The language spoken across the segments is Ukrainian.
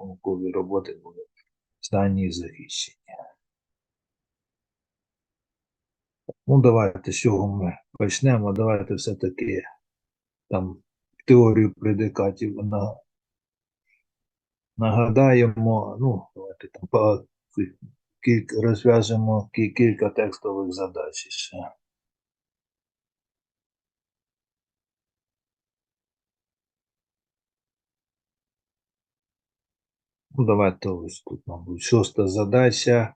наукові роботи були здані і захищені. Ну, давайте з чого ми почнемо. Давайте все-таки там теорію предикатів на, нагадаємо. Ну, давайте там по, кілька, розв'яжемо кілька текстових задач ще. Ну, давайте ось тут, мабуть, шоста задача.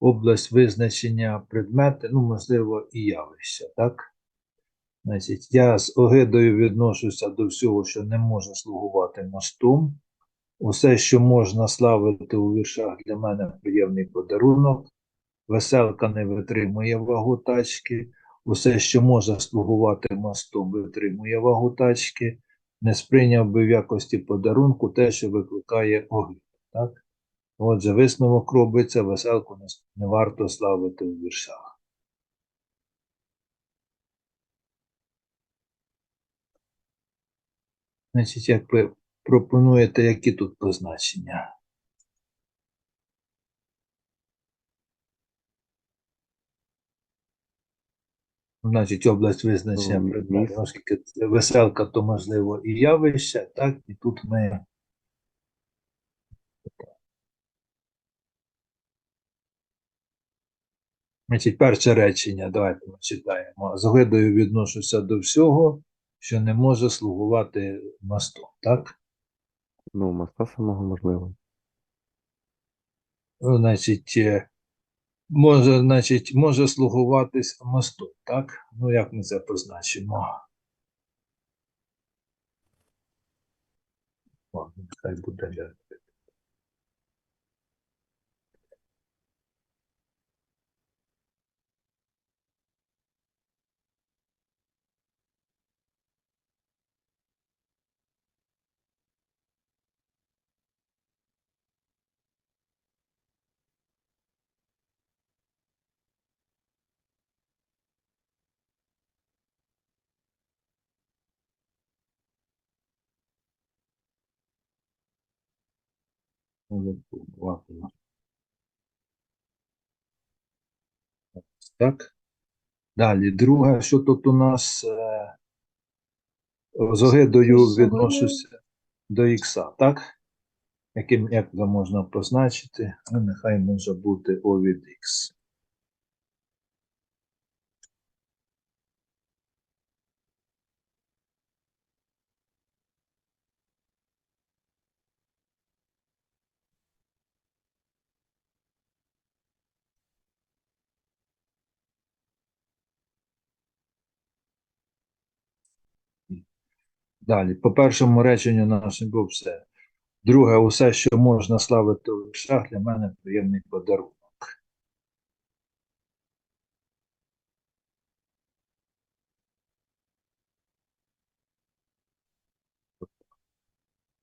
Область визначення предмети, ну, можливо, і явища, так? Значить, я з огидою відношуся до всього, що не може слугувати мостом. Усе, що можна славити у віршах, для мене приємний подарунок. Веселка не витримує вагу тачки. Усе, що може слугувати мостом, витримує вагу тачки. Не сприйняв би в якості подарунку те, що викликає огиду. Так? Отже, висновок робиться, веселку не, варто славити у віршах. Значить, як ви пропонуєте, які тут позначення? Значить, область визначення предмету, оскільки веселка, то можливо і явище, так, і тут ми Значить, перше речення, давайте ми читаємо. З огидою відношуся до всього, що не може слугувати мостом, так? Ну, моста самого можливо. Значить, е, може, значить, може слугуватись мостом, так? Ну, як ми це позначимо? Ладно, хай буде. Ладно. Так. Далі, друге, що тут у нас е, з огидою відношуся до ікса, так? Яким, як це можна позначити? Ну, нехай може бути О від Х. Далі, по першому реченню нашому все. Друге, усе, що можна славити у віршах, для мене приємний подарунок.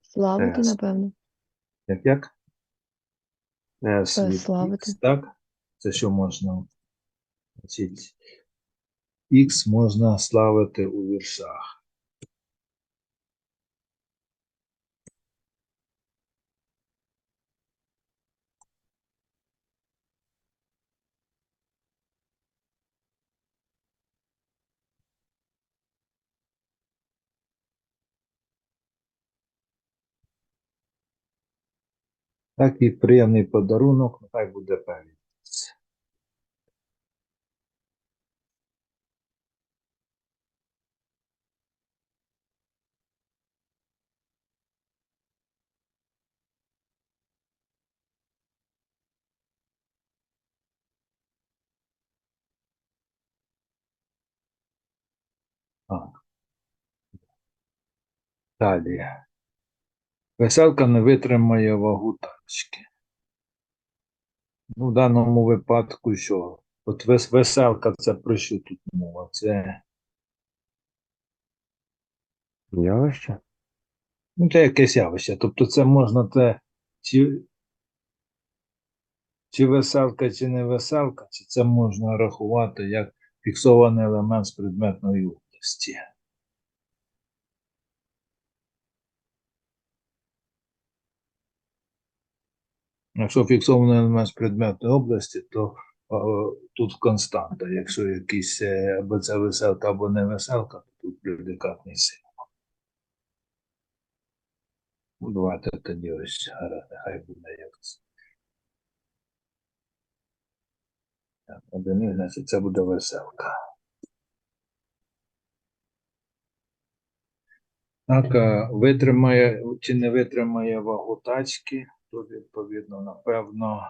Славити, Е, напевно. Як як? С Е, від славити. Так? Це що можна? Значить, Х можна славити у віршах. Так і приємний подарунок, нехай буде певний. Так. Далі. Веселка не витримає вагу тачки. Ну, в даному випадку що? От вес- веселка це про що тут мова? Це, Явище? ну, це якесь явище. Тобто це можна те, чи, чи веселка, чи не веселка, чи це можна рахувати як фіксований елемент з предметної області. Якщо фіксований елемент предметної області, то е, тут константа. Якщо якийсь е, або це веселка, або не веселка, то тут предикатний символ. Ну, Давайте тоді ось гаразд, нехай буде якось. Так, Один, значить, це буде веселка. Так, витримає чи не витримає вагу тачки, то відповідно, напевно,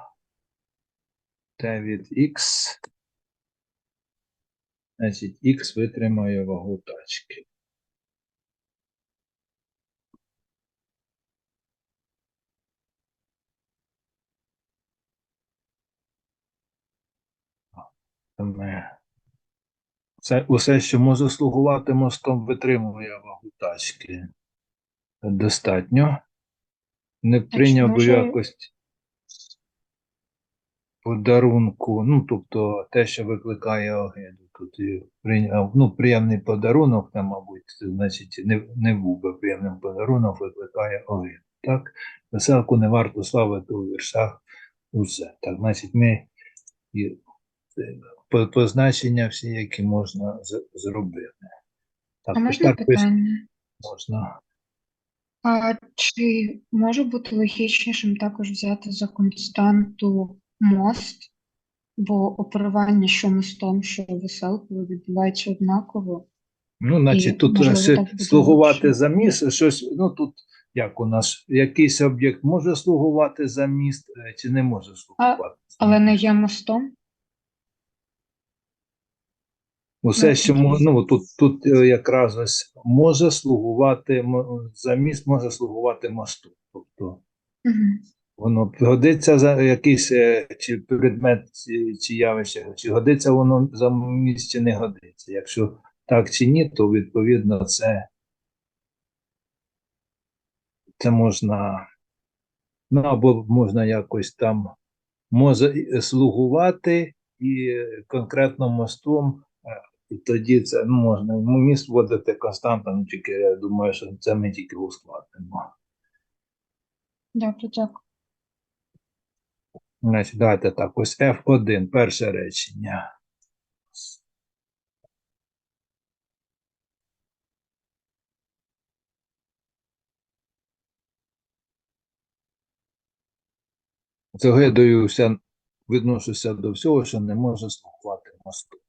Т від Х. Значить, Х витримає вагу тачки. Це усе, що може слугувати мостом, витримує вагу тачки. Достатньо. Не прийняв би якость подарунку, ну, тобто те, що викликає огиду. Тут і прийняв, ну, приємний подарунок, там, мабуть, це, значить, не, не був би приємним подарунок, викликає огиду. Так, веселку не варто славити у віршах усе. Так, значить, ми і, е, позначення всі, які можна зробити. Так, А можна пис- питання? можна. А чи може бути логічнішим також взяти за константу мост, бо оперування що мостом, що веселкою відбувається однаково? Ну, значить, тут можливо, так слугувати за міст, щось, ну тут як у нас, якийсь об'єкт може слугувати за міст, е, чи не може слугувати? за Але не є мостом? Усе, ну, що ну, тут, тут е, якраз ось може слугувати м- за міст, може слугувати мосту. Тобто воно годиться за якийсь е, чи предмет, чи, чи явище, чи годиться воно за міст, чи не годиться. Якщо так чи ні, то відповідно це, це можна, ну або можна якось там може слугувати і е, конкретно мостом, е, і тоді це ну, можна. Ну, міст вводити константно, ну, тільки я думаю, що це ми тільки ускладнимо. Добре, дякую. Значить, давайте так, ось F1, перше речення. З відношуся до всього, що не може слугувати мосту.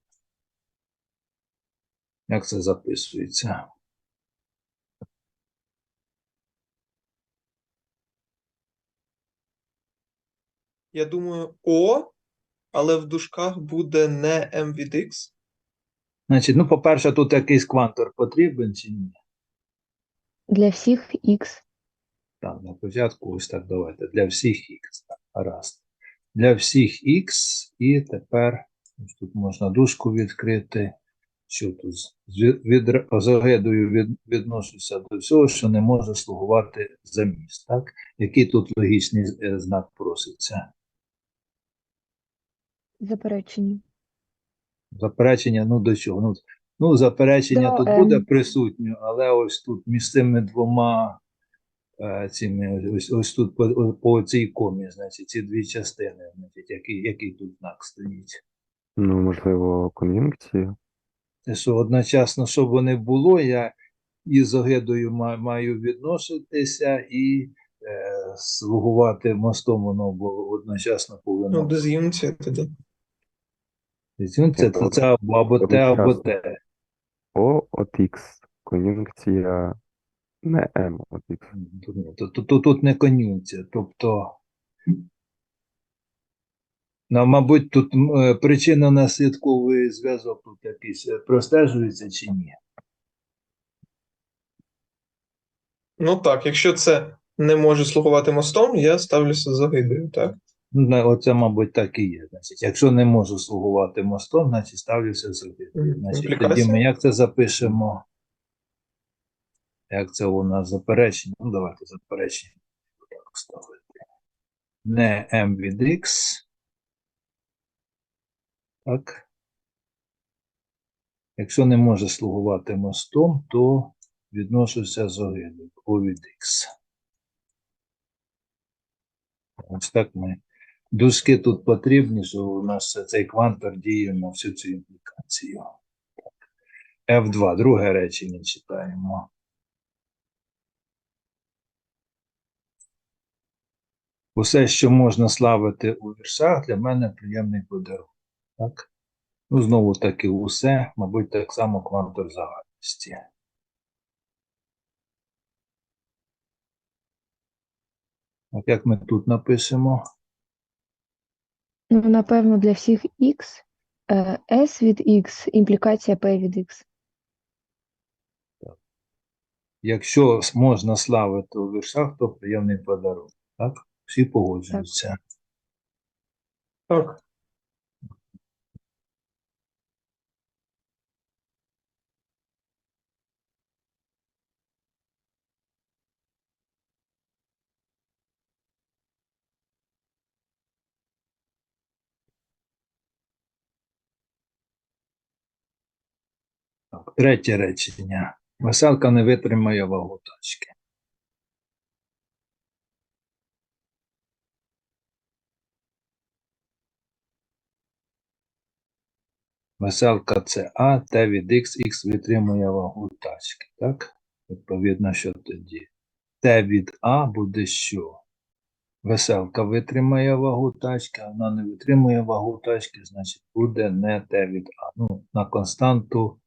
Як це записується? Я думаю, О, але в дужках буде не m від x. Значить, ну, по-перше, тут якийсь квантор потрібен чи ні? Для всіх X. Так, на початку ось так давайте. Для всіх х. Так, гаразд. Для всіх х, і тепер ось тут можна дужку відкрити. Що тут? Від, від, з огидою від, відношуся до всього, що не може слугувати за міст. Так? Який тут логічний е, знак проситься? Заперечення. Заперечення, ну до чого? Ну, ну заперечення До, тут ем. буде присутнє, але ось тут між цими двома е, цими, ось, ось тут по, по цій комі, значить, ці дві частини, значить, який, який тут знак стоїть. Ну, можливо, кон'юнкція. Те, що одночасно, щоб вони було, я і з огидою маю відноситися, і е, слугувати мостом воно бо одночасно повинно. Ну, диз'юнція тоді. Це, це, це, це або, або те, або те. О от X. Кон'юнкція не M от X. Тут, тут, тут, тут не конюнкція. Тобто, ну, мабуть, тут е, причинно-наслідковий зв'язок тут якийсь е, простежується чи ні? Ну так, якщо це не може слугувати мостом, я ставлюся з огидою, так? Ну, оце, мабуть, так і є. Значить, якщо не можу слугувати мостом, значить ставлюся з огидою. Значить, тоді ми як це запишемо? Як це у нас заперечення? Ну, давайте заперечення. Так ставити. Не m від x. Так. Якщо не може слугувати мостом, то відношуся з огидою. О від x. Ось так ми. Дужки тут потрібні, що у нас цей квантор діє на всю цю імплікацію. F2, друге речення читаємо. Усе, що можна славити у віршах, для мене приємний подарунок. Так? Ну, знову таки, усе, мабуть, так само квантор загальності. От як ми тут напишемо? Ну, напевно, для всіх X е, S від X імплікація P від X. Якщо можна славити у віршах, то приємний подарунок. Так? Всі погоджуються. Так. Так, Третє речення. Веселка не витримає вагу тачки. Веселка це А, Т від Х, Х витримує вагу тачки. Так? Відповідно, що тоді? Т від А буде що? Веселка витримає вагу тачки, а вона не витримує вагу тачки, значить буде не Т від А. Ну, на константу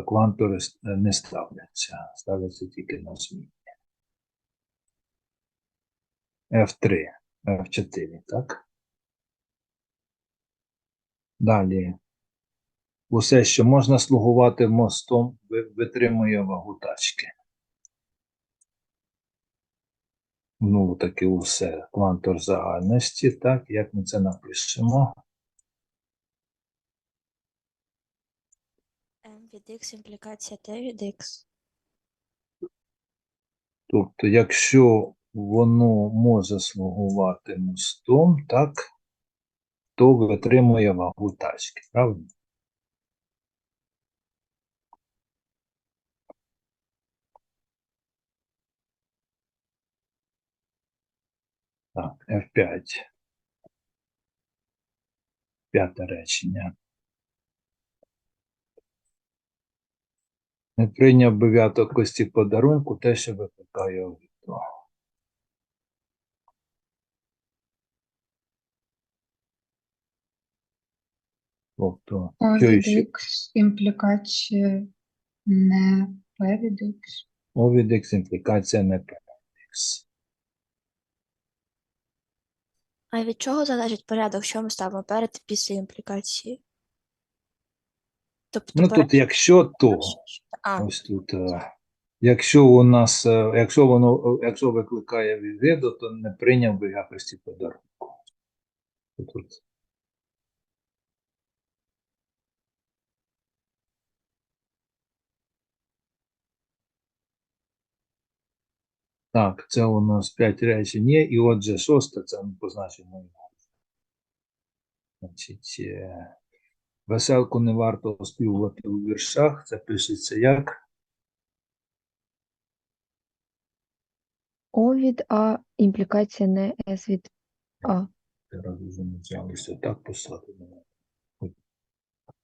квантори не ставляться, ставляться тільки на змінні. F3, F4, так? Далі. Усе, що можна слугувати мостом, витримує вагу тачки. Ну, таки усе. Квантор загальності, так, як ми це напишемо? М від X імплікація Т від X. Тобто, якщо воно може слугувати мостом, так, то витримує вагу тачки, правильно? Так, F5. П'яте речення. Не прийняв би в якості подарунку те, що викликає огиду. Тобто, О що від ще? X імплікація не P від X. О від X імплікація не X. А від чого залежить порядок, що ми ставимо перед після імплікації? Тобто Ну тут, якщо то, А, ось тут, е, якщо у нас, е, якщо воно, е, якщо викликає відвіду, то не прийняв би якості подарунку. Тут Так, це у нас 5 речень є, і отже, шосте, це позначимо. Значить, веселку не варто оспівувати у віршах, це пишеться як? O від А імплікація не S від А. Зараз вже не взялися так писати.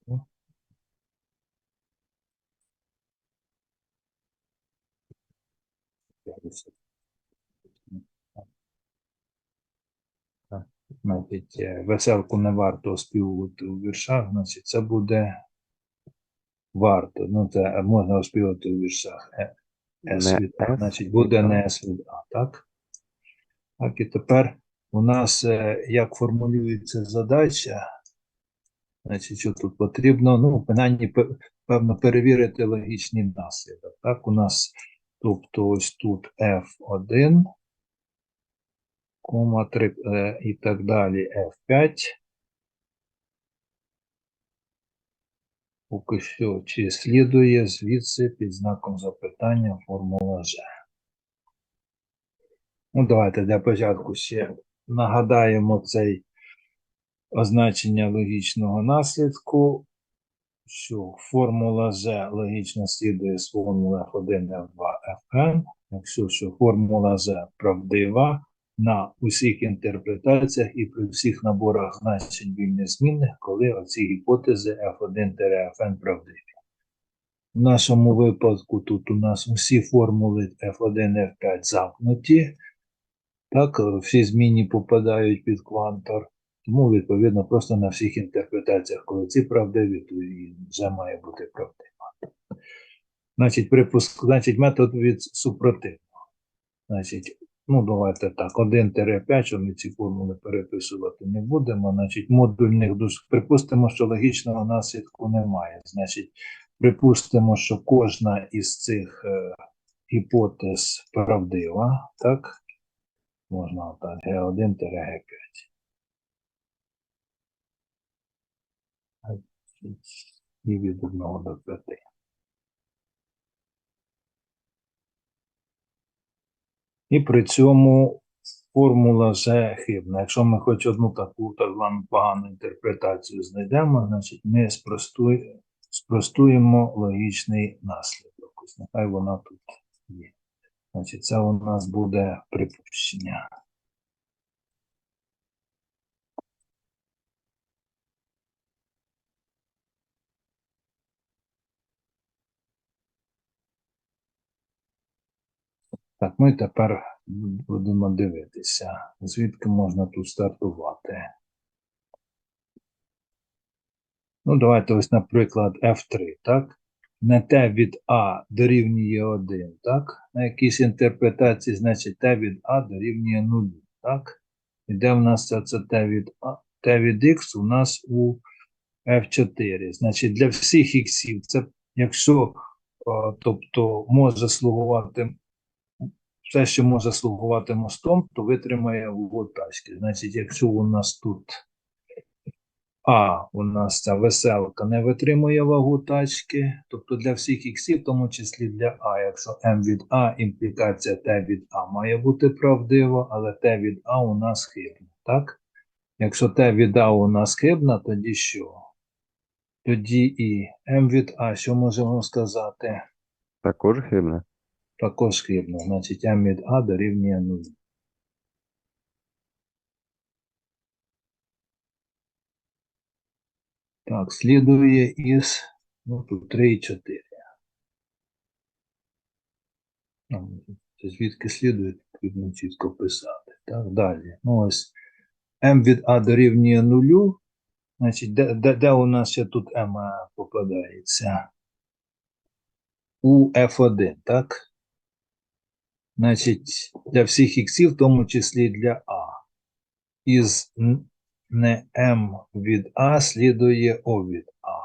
Ну. Значить, е, веселку не варто оспівувати у віршах, значить, це буде варто. Ну, це можна оспівати у віршах. Е, С Не від А, значить, буде не С від А, так? Так, і тепер у нас е, як формулюється задача, значить, що тут потрібно, ну, принаймні, певно, перевірити логічний наслідок. Так, у нас, тобто, ось тут F1, кома 3 е, і так далі F5. Поки що, чи слідує звідси під знаком запитання формула G. Ну, давайте для початку ще нагадаємо цей означення логічного наслідку, що формула G логічно слідує з формули F1, F2, Fn. Якщо що формула G правдива, на усіх інтерпретаціях і при всіх наборах значень вільних змінних, коли оці гіпотези F1-Fn правдиві. В нашому випадку тут у нас усі формули F1 F5 замкнуті. Так, всі змінні попадають під квантор. Тому, відповідно, просто на всіх інтерпретаціях, коли ці правдиві, то і вже має бути правдива. Значить, припуск, значить, метод від супротивного. Значить, ну давайте так, 1-5, що ми ці формули переписувати не будемо. Значить, модульних душ. Припустимо, що логічного наслідку немає. Значить, припустимо, що кожна із цих е, гіпотез правдива, так? Можна так, Г1-Г5. І від 1 до 5. І при цьому формула вже хибна. Якщо ми хоч одну таку так звану погану інтерпретацію знайдемо, значить ми спростуємо, спростуємо логічний наслідок. Ось нехай вона тут є. Значить, це у нас буде припущення. Так, ми тепер будемо дивитися, звідки можна тут стартувати. Ну, давайте ось, наприклад, F3, так? Не T від А дорівнює 1, так? На якійсь інтерпретації, значить, T від А дорівнює 0, так? І де в нас це, це T від А? T від X у нас у F4. Значить, для всіх іксів, це якщо, тобто, може слугувати все, що може слугувати мостом, то витримає ввод тачки. Значить, якщо у нас тут А, у нас ця веселка не витримує вагу тачки, тобто для всіх іксів, в тому числі для А. Якщо М від А, імплікація Т від А має бути правдива, але Т від А у нас хибна. Так? Якщо Т від А у нас хибна, тоді що? Тоді і М від А, що можемо сказати? Також хибне. Також хибно. Значить, М від А дорівнює 0. Так, слідує із, ну, тут 3 і 4. Звідки слідує, потрібно чітко писати. Так, далі. Ну, ось М від А дорівнює 0. Значить, де, де, де у нас ще тут М попадається? У F1, так? Значить, для всіх іксів, в тому числі для А. Із не М від А слідує О від А.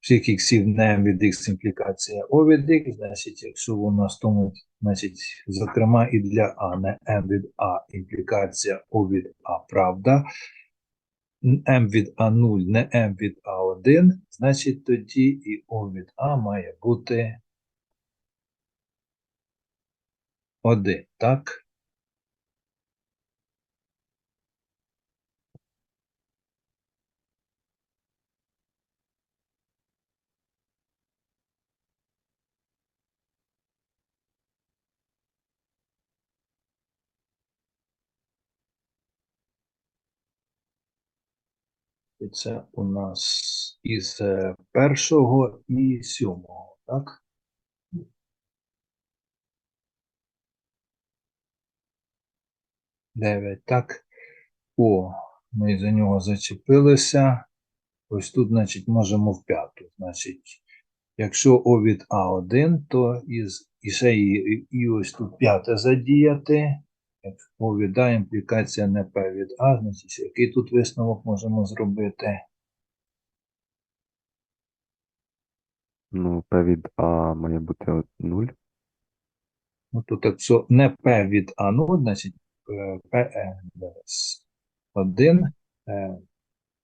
Всіх іксів не М від Х імплікація О від Х, значить, якщо у нас тому, значить, зокрема і для А не М від А імплікація О від А правда. М від А0 не М від А1, значить тоді і О від А має бути 1, так? Це у нас із е, першого і сьомого, так? Дев'ять, так. О, ми за нього зачепилися. Ось тут, значить, можемо в п'яту. Значить, якщо О від А1, то із, і ще і, і, ось тут п'яте задіяти. Якщо О від А, імплікація не П від А, значить, який тут висновок можемо зробити? Ну, P від А має бути 0. Ну, тут якщо не P від А0, значить е, PE зараз 1, е,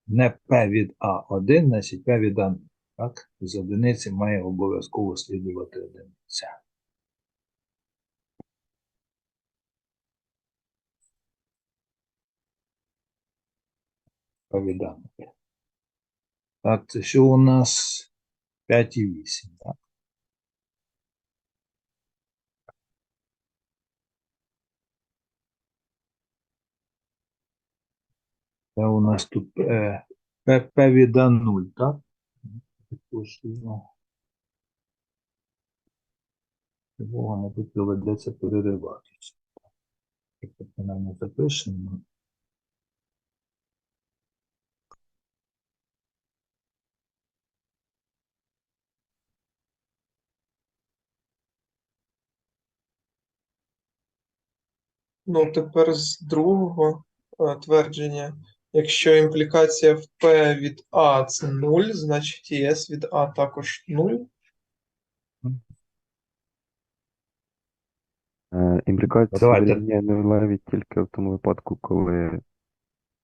не P від А1, значить P від А0. Так? З одиниці має обов'язково слідувати одиниця. А0. Так, це що у нас 5 і 8, так? Це у нас тут е, П, П від А0, так? Тривога, мабуть, доведеться перериватися. Тобто, принаймні, запишемо. Ну, тепер з другого е, твердження. Якщо імплікація в P від А це 0, значить і S від А також 0. Е, Імплікація Давайте. дорівнює нулеві тільки в тому випадку, коли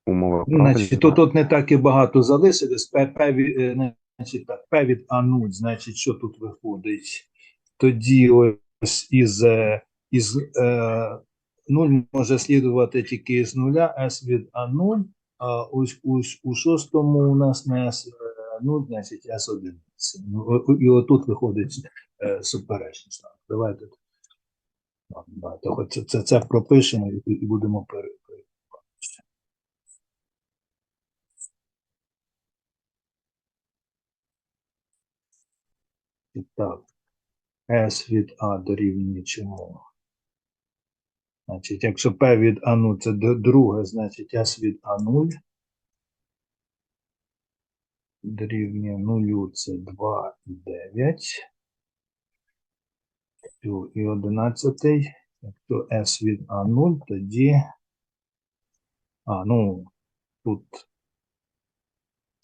умова правильна. Значить, тут, тут не так і багато залишилось. П, П, від- е, значить, так, П від А0, значить, що тут виходить? Тоді ось із, е, із е, 0 може слідувати тільки із нуля, С від А0, а ось, ось у шостому у нас не С 0, значить С1. Ну, і отут виходить е, суперечність. Давайте. Це, це, це пропишемо і, і будемо пере. пере- І так, S від А дорівнює чому? Значить, якщо P від А0 це друге, значить S від А0 дорівнює 0 це 2 і 9. І 11. Якщо S від А0, тоді. А, ну, тут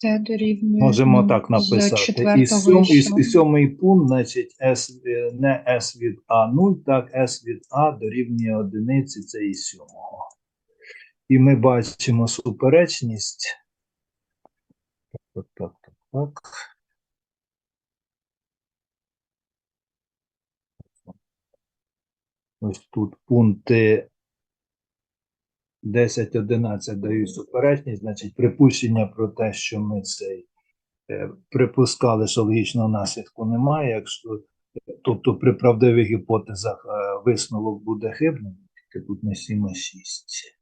Це дорівнює Можемо ну, так написати. І, четвертого сьом, і, і сьомий пункт, значить, S, не S від А0, так, S від А дорівнює одиниці, це і сьомого. І ми бачимо суперечність. Так, так, так, так. Ось тут пункти 10-11 дають суперечність, значить, припущення про те, що ми цей е, припускали, що логічного наслідку немає. Якщо тобто при правдивих гіпотезах е, висновок буде хибним, тільки тут не 7, а 6.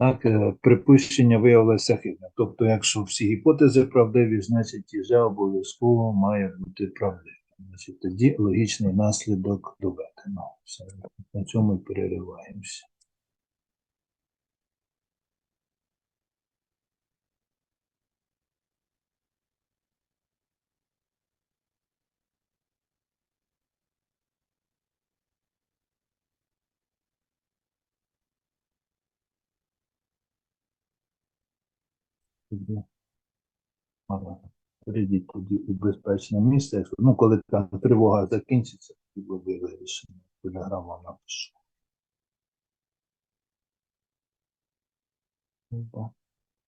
Так, е, припущення виявилося хибним. Тобто, якщо всі гіпотези правдиві, значить і обов'язково має бути правдивим. Значить, тоді логічний наслідок доведено. На цьому і перериваємося. Тоді, прийдіть тоді у безпечне місце. Ну, коли там тривога закінчиться, тоді буде вирішено. Телеграма напишу. Ну.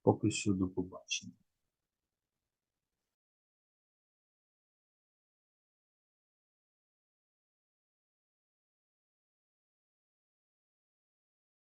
Поки що до побачення.